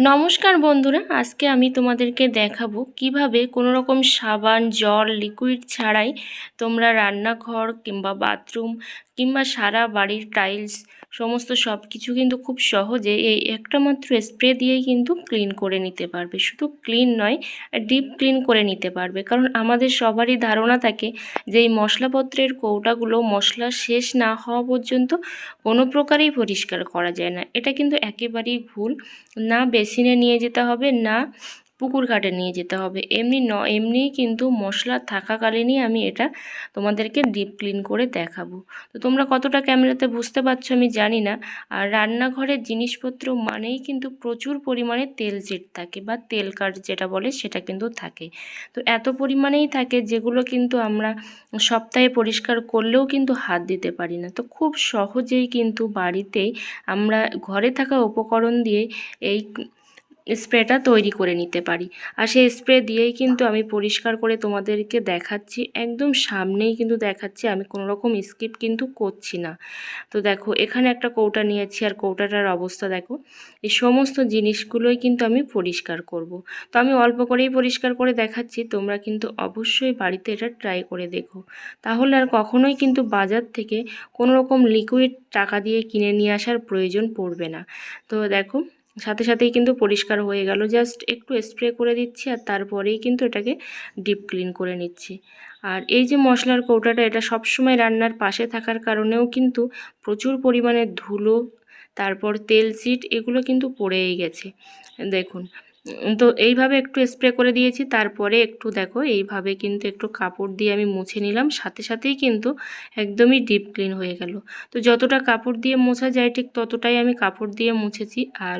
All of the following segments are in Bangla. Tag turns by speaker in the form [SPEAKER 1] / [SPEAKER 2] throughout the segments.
[SPEAKER 1] নমস্কার বন্ধুরা, আজকে আমি তোমাদেরকে দেখাবো কীভাবে কোনো রকম সাবান, জল লিকুইড ছাড়াই তোমরা রান্নাঘর কিংবা বাথরুম কিংবা সারা বাড়ির টাইলস সমস্ত সব কিছু কিন্তু খুব সহজে এই একটা মাত্র স্প্রে দিয়েই কিন্তু ক্লিন করে নিতে পারবে। শুধু ক্লিন নয় ডিপ ক্লিন করে নিতে পারবে। কারণ আমাদের সবারই ধারণা থাকে যে এই মশলাপত্রের কৌটাগুলো মশলা শেষ না হওয়া পর্যন্ত কোনো প্রকারেই পরিষ্কার করা যায় না। এটা কিন্তু একেবারেই ভুল। না বেসিনে নিয়ে যেতে হবে। না পুকুর ঘাটে নিয়ে যেতে হবে। এমনি ন, এমনিই কিন্তু মশলা থাকাকালীনই আমি এটা তোমাদেরকে ডিপ ক্লিন করে দেখাবো। তো তোমরা কতটা ক্যামেরাতে বুঝতে পারছ আমি জানি না। আর রান্নাঘরের জিনিসপত্র মানেই কিন্তু প্রচুর পরিমাণে তেল জেট থাকে বা তেল কাঠ যেটা বলে সেটা কিন্তু থাকে। তো এত পরিমাণেই থাকে যেগুলো কিন্তু আমরা সপ্তাহে পরিষ্কার করলেও কিন্তু হাত দিতে পারি না। তো খুব সহজেই কিন্তু বাড়িতেই আমরা ঘরে থাকা উপকরণ দিয়ে এই স্প্রেটা তৈরি করে নিতে পারি। আর সেই স্প্রে দিয়েই কিন্তু আমি পরিষ্কার করে তোমাদেরকে দেখাচ্ছি, একদম সামনেই কিন্তু দেখাচ্ছি, আমি কোনো রকম স্কিপ কিন্তু করছি না। তো দেখো, এখানে একটা কৌটা নিয়েছি আর কৌটাটার অবস্থা দেখো, এই সমস্ত জিনিসগুলোই কিন্তু আমি পরিষ্কার করব। তো আমি অল্প করেই পরিষ্কার করে দেখাচ্ছি, তোমরা কিন্তু অবশ্যই বাড়িতে এটা ট্রাই করে দেখো। তাহলে আর কখনোই কিন্তু বাজার থেকে কোনো রকম লিকুইড টাকা দিয়ে কিনে নিয়ে আসার প্রয়োজন পড়বে না। তো দেখো সাথে সাথেই কিন্তু পরিষ্কার হয়ে গেল। জাস্ট একটু স্প্রে করে দিচ্ছি আর তারপরেই কিন্তু এটাকে ডিপ ক্লিন করে নিচ্ছি। আর এই যে মশলার কৌটাটা, এটা সবসময় রান্নার পাশে থাকার কারণেও কিন্তু প্রচুর পরিমাণে ধুলো, তারপর তেল সিট এগুলো কিন্তু পড়েই গেছে। দেখুন তো এইভাবে একটু স্প্রে করে দিয়েছি। তারপরে একটু দেখো, এইভাবে কিন্তু একটু কাপড় দিয়ে আমি মুছে নিলাম। সাথে সাথেই কিন্তু একদমই ডিপ ক্লিন হয়ে গেল। তো যতটা কাপড় দিয়ে মোছা যায়, ঠিক ততটাই আমি কাপড় দিয়ে মুছেছি। আর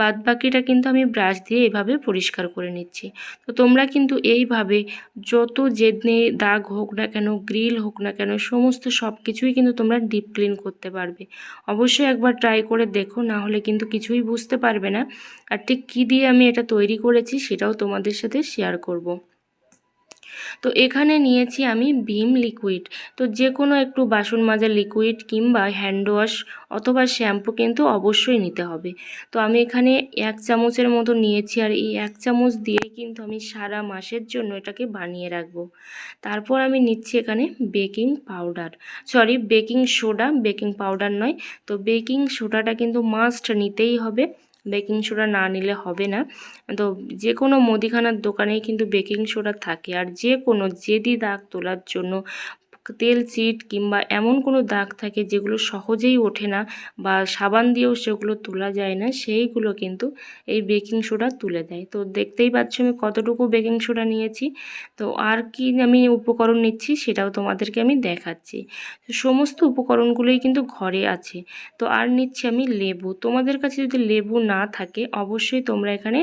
[SPEAKER 1] বাদ বাকিটা কিন্তু আমি ব্রাশ দিয়ে এভাবে পরিষ্কার করে নিচ্ছি। তো তোমরা কিন্তু এইভাবে যত জেদনে দাগ হোক না কেন গ্রিল হোক না কেন, সমস্ত সব কিছুই কিন্তু তোমরা ডিপ ক্লিন করতে পারবে। অবশ্যই একবার ট্রাই করে দেখো, না হলে কিন্তু কিছুই বুঝতে পারবে না। আর ঠিক কী দিয়ে আমি এটা তৈরি করেছি, সেটাও তোমাদের সাথে শেয়ার করব। তো এখানে নিয়েছি আমি ভীম লিকুইড তো যে কোনো একটু বাসন মাজার লিকুইড কিংবা হ্যান্ড ওয়াশ অথবা শ্যাম্পু কিন্তু অবশ্যই নিতে হবে। তো আমি এখানে এক চামচের মতো নিয়েছি আর এই এক চামচ দিয়ে কিন্তু আমি সারা মাসের জন্য এটাকে বানিয়ে রাখব। তারপর আমি নিচ্ছি এখানে baking powder sorry baking soda baking powder নয়। তো বেকিং সোডাটা কিন্তু মাস্ট নিতেই হবে। বেকিং সোডা না নিলে হবে না। তো যে কোনো মুদিখানার দোকানেই কিন্তু বেকিং সোডা থাকে। আর যে কোনো জেদি দাগ তোলার জন্য তেল চিট কিংবা এমন কোনো দাগ থাকে যেগুলো সহজেই ওঠে না বা সাবান দিয়েও সেগুলো তোলা যায় না, সেইগুলো কিন্তু এই বেকিং সোডা তুলে দেয়। তো দেখতেই পাচ্ছ আমি কতটুকু বেকিং সোডা নিয়েছি। তো আর কি আমি উপকরণ নিচ্ছি সেটাও তোমাদেরকে আমি দেখাচ্ছি। সমস্ত উপকরণগুলোই কিন্তু ঘরে আছে। তো আর নিচ্ছি আমি লেবু। তোমাদের কাছে যদি লেবু না থাকে, অবশ্যই তোমরা এখানে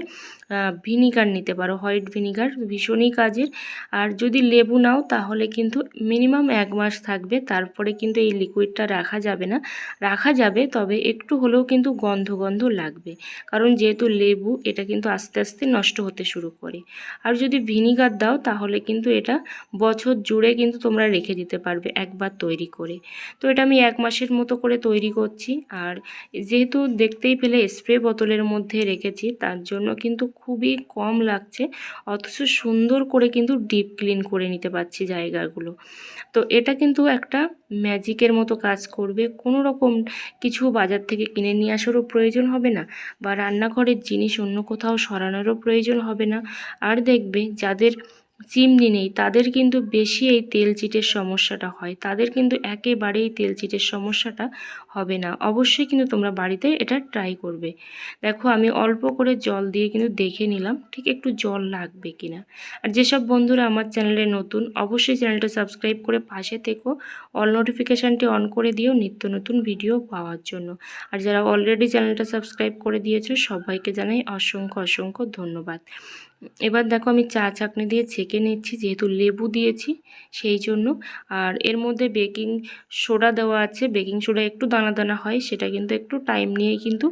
[SPEAKER 1] ভিনিগার নিতে পারো, হোয়াইট ভিনিগার ভীষণই কাজের। আর যদি লেবু নাও, তাহলে কিন্তু মিনিমাম এক মাস থাকবে, তারপরে কিন্তু এই লিকুইডটা রাখা যাবে না। রাখা যাবে, তবে একটু হলেও কিন্তু গন্ধ গন্ধ লাগবে। কারণ যেহেতু লেবু, এটা কিন্তু আস্তে আস্তে নষ্ট হতে শুরু করে। আর যদি ভিনিগার দাও, তাহলে কিন্তু এটা বছর জুড়ে কিন্তু তোমরা রেখে দিতে পারবে একবার তৈরি করে। তো এটা আমি এক মাসের মতো করে তৈরি করছি। আর যেহেতু দেখতেই পেলে স্প্রে বোতলের মধ্যে রেখেছি, তার জন্য কিন্তু খুবই কম লাগছে। অথচ সুন্দর করে কিন্তু ডিপ ক্লিন করে নিতে পারছি জায়গাগুলো। তো এটা কিন্তু একটা ম্যাজিকের মতো কাজ করবে। কোনো রকম কিছু বাজার থেকে কিনে নিয়ে আসারও প্রয়োজন হবে না বা রান্নাঘরের জিনিস অন্য কোথাও সরানোরও প্রয়োজন হবে না। আর দেখবে যাদের চিমনি নেই। তাদের কিন্তু বেশি এই তেল চিটের সমস্যাটা হয়। তাদের কিন্তু একেবারেই তেল চিটের সমস্যাটা হবে না। অবশ্যই কিন্তু তোমরা বাড়িতে এটা ট্রাই করবে। দেখো, আমি অল্প করে জল দিয়ে কিন্তু দেখে নিলাম, ঠিক একটু জল লাগবে কিনা। আর যেসব বন্ধুরা আমার চ্যানেলে নতুন, অবশ্যই চ্যানেলটা সাবস্ক্রাইব করে পাশে থেকো। অল নোটিফিকেশানটি অন করে দিও নিত্য নতুন ভিডিও পাওয়ার জন্য। আর যারা অলরেডি চ্যানেলটা সাবস্ক্রাইব করে দিয়েছ, সবাইকে জানাই অসংখ্য অসংখ্য ধন্যবাদ। এবার দেখো আমি চা চাকনি দিয়ে ছেঁকে নিচ্ছি, যেহেতু লেবু দিয়েছি সেই জন্য। আর এর মধ্যে বেকিং সোডা দেওয়া আছে, বেকিং সোডা একটু দানা দানা হয়, সেটা কিন্তু একটু টাইম নিয়ে কিন্তু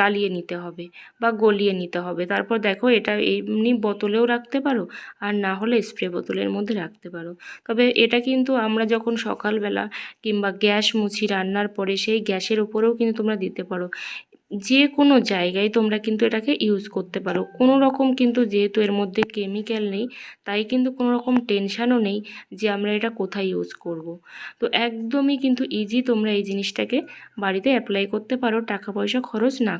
[SPEAKER 1] গালিয়ে নিতে হবে বা গলিয়ে নিতে হবে। তারপর দেখো এটা এমনি বোতলেও রাখতে পারো, আর না হলে স্প্রে বোতলের মধ্যে রাখতে পারো। তবে এটা কিন্তু আমরা যখন সকালবেলা কিংবা গ্যাস মুছি রান্নার পরে, সেই গ্যাসের উপরেও কিন্তু তোমরা দিতে পারো। যে কোনো জায়গায় তোমরা কিন্তু এটাকে ইউজ করতে পারো কোনো রকম কিন্তু যেহেতু এর মধ্যে কেমিক্যাল নেই, তাই কিন্তু কোনো রকম টেনশানও নেই যে আমরা এটা কোথায় ইউজ করব। তো একদমই কিন্তু ইজি তোমরা এই জিনিসটাকে বাড়িতে অ্যাপ্লাই করতে পারো, টাকা পয়সা খরচ না